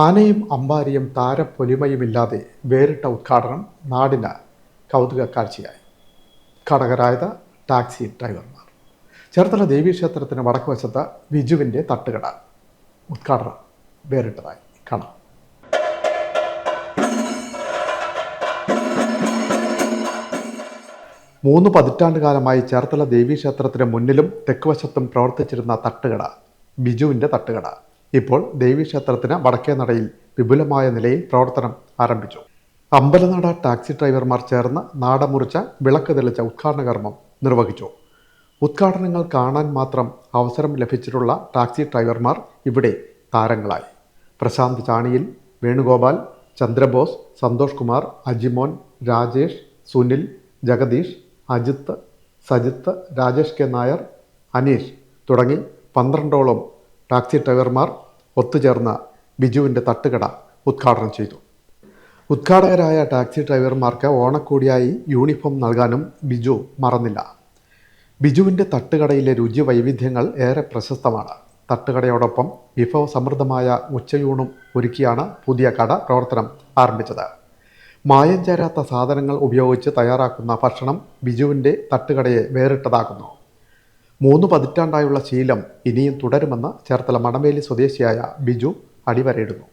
ആനയും അമ്പാരിയും താരപ്പൊലിമയുമില്ലാതെ വേറിട്ട ഉദ്ഘാടനം നാടിന് കൗതുക കാഴ്ചയായി ഘടകരായത് ടാക്സി ഡ്രൈവർമാർ. ചേർത്തല ദേവീക്ഷേത്രത്തിന് വടക്കുവശത്ത് വിജുവിന്റെ തട്ടുകട. ഉദ്ഘാടനം വേറിട്ടതായി. കാണാം. മൂന്ന് പതിറ്റാണ്ട് കാലമായി ചേർത്തല ദേവീക്ഷേത്രത്തിന് മുന്നിലും തെക്കുവശത്തും പ്രവർത്തിച്ചിരുന്ന തട്ടുകട ബിജുവിന്റെ തട്ടുകട. ഇപ്പോൾ ദേവീക്ഷേത്രത്തിന് വടക്കേ നടയിൽ വിപുലമായ നിലയിൽ പ്രവർത്തനം ആരംഭിച്ചു. അമ്പലനട ടാക്സി ഡ്രൈവർമാർ ചേർന്ന് നാടമുറിച്ച വിളക്ക് തെളിച്ച ഉദ്ഘാടന കർമ്മം നിർവഹിച്ചു. ഉദ്ഘാടനങ്ങൾ കാണാൻ മാത്രം അവസരം ലഭിച്ചിട്ടുള്ള ടാക്സി ഡ്രൈവർമാർ ഇവിടെ താരങ്ങളായി. പ്രശാന്ത് ചാണിയിൽ വേണുഗോപാൽ ചന്ദ്രബോസ് സന്തോഷ് കുമാർ അജിമോൻ രാജേഷ് സുനിൽ ജഗദീഷ് അജിത്ത് സജിത്ത് രാജേഷ് കെ നായർ അനീഷ് തുടങ്ങി പന്ത്രണ്ടോളം ടാക്സി ഡ്രൈവർമാർ ഒത്തുചേർന്ന ബിജുവിന്റെ തട്ടുകട ഉദ്ഘാടനം ചെയ്തു. ഉദ്ഘാടകരായ ടാക്സി ഡ്രൈവർമാർക്ക് ഓണക്കൂടിയായി യൂണിഫോം നൽകാനും ബിജു മറന്നില്ല. ബിജുവിന്റെ തട്ടുകടയിലെ രുചി വൈവിധ്യങ്ങൾ ഏറെ പ്രശസ്തമാണ്. തട്ടുകടയോടൊപ്പം വിഭവസമൃദ്ധമായ ഉച്ചയൂണും ഒരുക്കിയാണ് പുതിയ കട പ്രവർത്തനം ആരംഭിച്ചത്. മായം ചേരാത്ത സാധനങ്ങൾ ഉപയോഗിച്ച് തയ്യാറാക്കുന്ന ഭക്ഷണം ബിജുവിന്റെ തട്ടുകടയെ വേറിട്ടതാക്കുന്നു. മൂന്ന് പതിറ്റാണ്ടായുള്ള ശീലം ഇനിയും തുടരുമെന്ന് ചേർത്തല മണമേലി സ്വദേശിയായ ബിജു അടിവരയിടുന്നു.